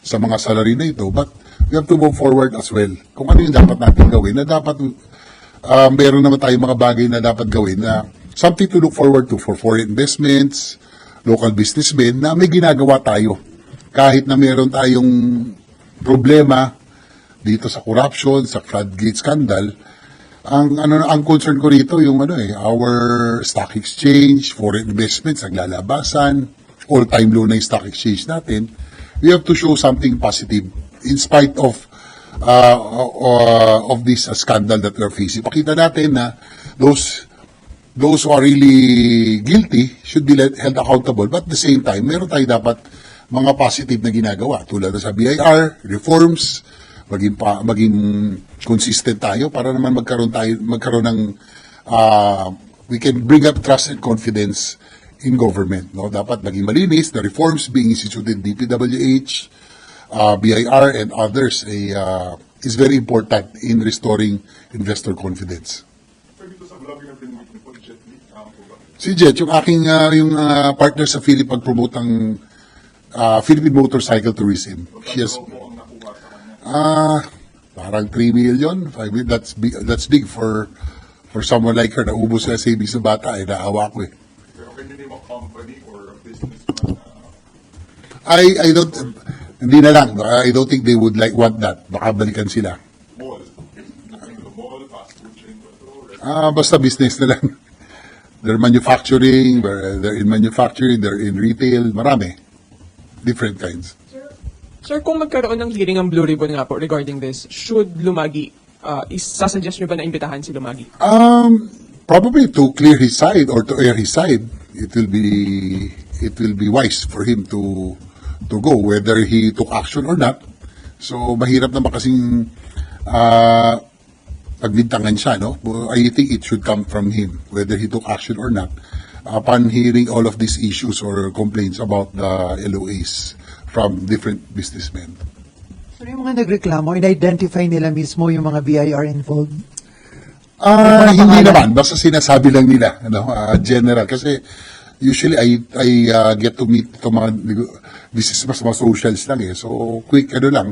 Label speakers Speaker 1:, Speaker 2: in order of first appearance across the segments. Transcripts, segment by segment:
Speaker 1: sa mga salary na ito. But we have to move forward as well. Kung ano yung dapat natin gawin, na dapat, uh, meron naman tayong mga bagay na dapat gawin na something to look forward to for foreign investments, local businessmen, na may ginagawa tayo. Kahit na meron tayong problema dito sa corruption, sa floodgate scandal, ang ano ang concern ko rito yung ano eh our stock exchange, foreign investments, naglalabasan, all-time low na yung stock exchange natin. We have to show something positive in spite of uh, uh, of this uh, scandal that we are facing. Pakita natin na those those who are really guilty should be let, held accountable. But at the same time, meron tayo dapat mga positive na ginagawa tulad sa BIR, reforms, maging pa, maging consistent tayo para naman magkaroon tayo magkaroon ng ah, we can bring up trust and confidence in government no dapat maging malinis the reforms being instituted in DPWH uh, BIR and others ay ah, is very important in restoring investor confidence
Speaker 2: sa?
Speaker 1: Si Jet, yung aking ah, yung ah, partner sa Philip pag-promote ng ah, Philippine Motorcycle Tourism. She has,
Speaker 2: ang sa
Speaker 1: ah, parang 3 million, 5 million. That's big, that's big for for someone like her. Naubos na savings ng bata, eh, naawa ko eh.
Speaker 2: Can you name a company or a business na
Speaker 1: I, I don't, hindi na lang. I don't think they would like want that. Baka balikan sila.
Speaker 2: mall? Mall, fast food chain, control,
Speaker 1: Ah, basta business na lang. They're manufacturing, they're they're in manufacturing, they're in retail, marami. Different kinds.
Speaker 3: Sir, kung magkaroon ng hearing ang Blue Ribbon nga po regarding this, should Lumagi, uh, isasuggest nyo ba na imbitahan si Lumagi?
Speaker 1: Um, probably to clear his side or to air his side, it will be it will be wise for him to to go whether he took action or not. So mahirap naman kasing uh, pagbintangan siya, no? I think it should come from him whether he took action or not. Upon hearing all of these issues or complaints about the LOAs from different businessmen.
Speaker 4: So yung mga nagreklamo, in-identify nila mismo yung mga BIR involved.
Speaker 1: Ah,
Speaker 4: mga
Speaker 1: hindi naman. Basta sinasabi lang nila, ano, ah, general. Kasi usually I I ah, get to meet to mga nego- business mas mga socials lang eh. So quick ano lang.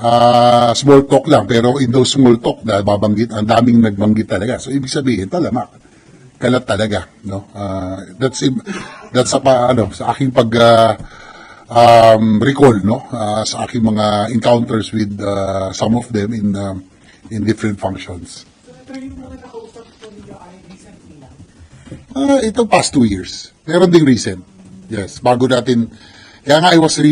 Speaker 1: Ah, small talk lang pero in those small talk na babanggit ang daming nagbanggit talaga. So ibig sabihin talamak. Kalat talaga, no? Ah, that's that's sa pa, ano sa aking pag ah, um, recall no ah, sa aking mga encounters with ah, some of them in um, in different functions. Ah, ito past two years. Meron ding recent. Yes, bago natin. Kaya nga I was really